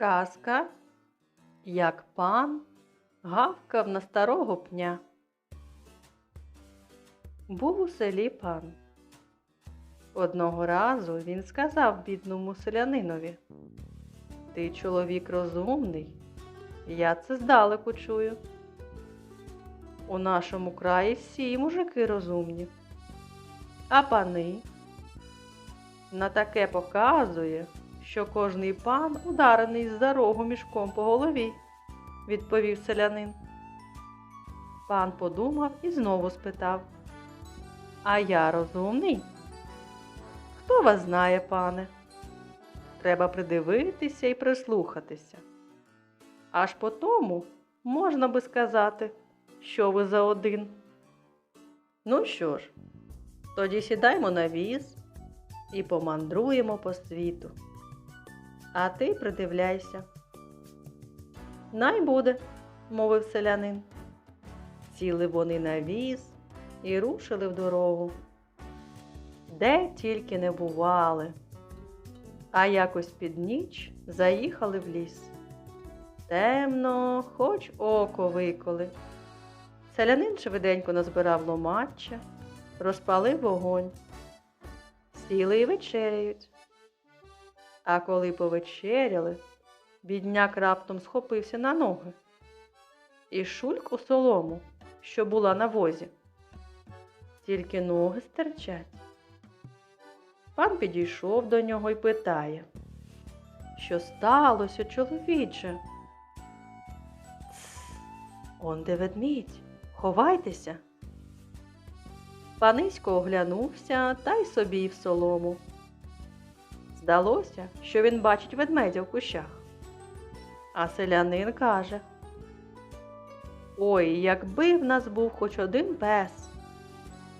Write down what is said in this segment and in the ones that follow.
Казка, як пан гавкав на старого пня. Був у селі пан. Одного разу він сказав бідному селянинові Ти чоловік розумний, я це здалеку чую. У нашому краї всі мужики розумні. А пани на таке показує, що кожний пан ударений з дорогу мішком по голові, відповів селянин. Пан подумав і знову спитав. А я розумний? Хто вас знає, пане? Треба придивитися і прислухатися. Аж по тому можна би сказати, що ви за один. Ну що ж, тоді сідаймо на віз і помандруємо по світу. А ти придивляйся. Най буде, мовив селянин. Сіли вони на віз і рушили в дорогу. Де тільки не бували. А якось під ніч заїхали в ліс. Темно, хоч око виколи. Селянин швиденько назбирав ломаччя, розпалив вогонь. Сіли і вечеряють. А коли повечеряли, бідняк раптом схопився на ноги і шульк у солому, що була на возі. Тільки ноги стирчать. Пан підійшов до нього і питає, що сталося, чоловіче? Он де ведмідь, ховайтеся. Панисько оглянувся та й собі в солому. Здалося, що він бачить ведмедя в кущах. А селянин каже: Ой, якби в нас був хоч один пес.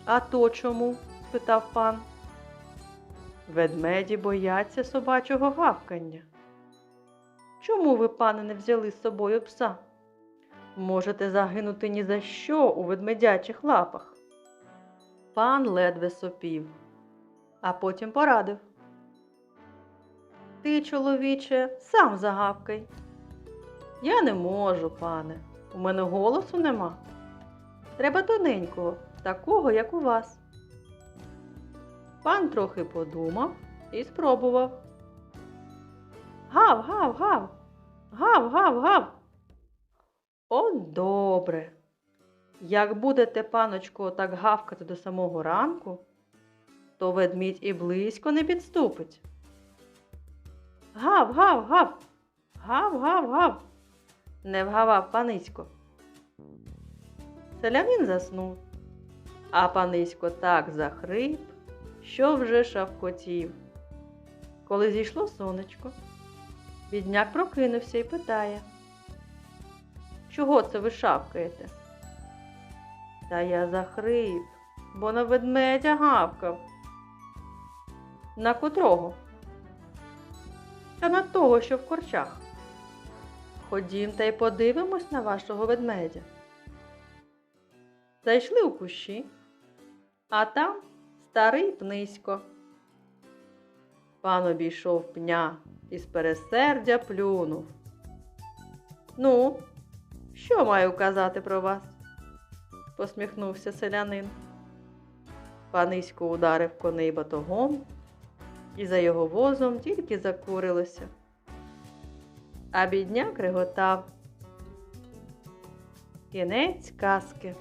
А то чому? спитав пан. Ведмеді бояться собачого гавкання. Чому ви, пане, не взяли з собою пса? Можете загинути ні за що у ведмедячих лапах. Пан ледве сопів, а потім порадив. Ти, чоловіче, сам загавкай. Я не можу, пане. У мене голосу нема. Треба тоненького, такого, як у вас. Пан трохи подумав і спробував. Гав, гав, гав, гав, гав, гав. Он добре. Як будете, паночко, так гавкати до самого ранку, то ведмідь і близько не підступить. Гав, гав, гав, гав, гав, гав, не вгавав панисько. Селянин заснув, а панисько так захрип, що вже шавкотів. Коли зійшло сонечко, бідняк прокинувся і питає, чого це ви шавкаєте? Та я захрип, бо на ведмедя гавкав. На котрого? Та на того, що в корчах. Ходім та й подивимось на вашого ведмедя. Зайшли у кущі, а там старий пнисько. Пан обійшов пня і з пересердя плюнув. Ну, що маю казати про вас? посміхнувся селянин. Панисько ударив коней батогом, і за його возом тільки закурилося. А бідняк реготав. Кінець казки.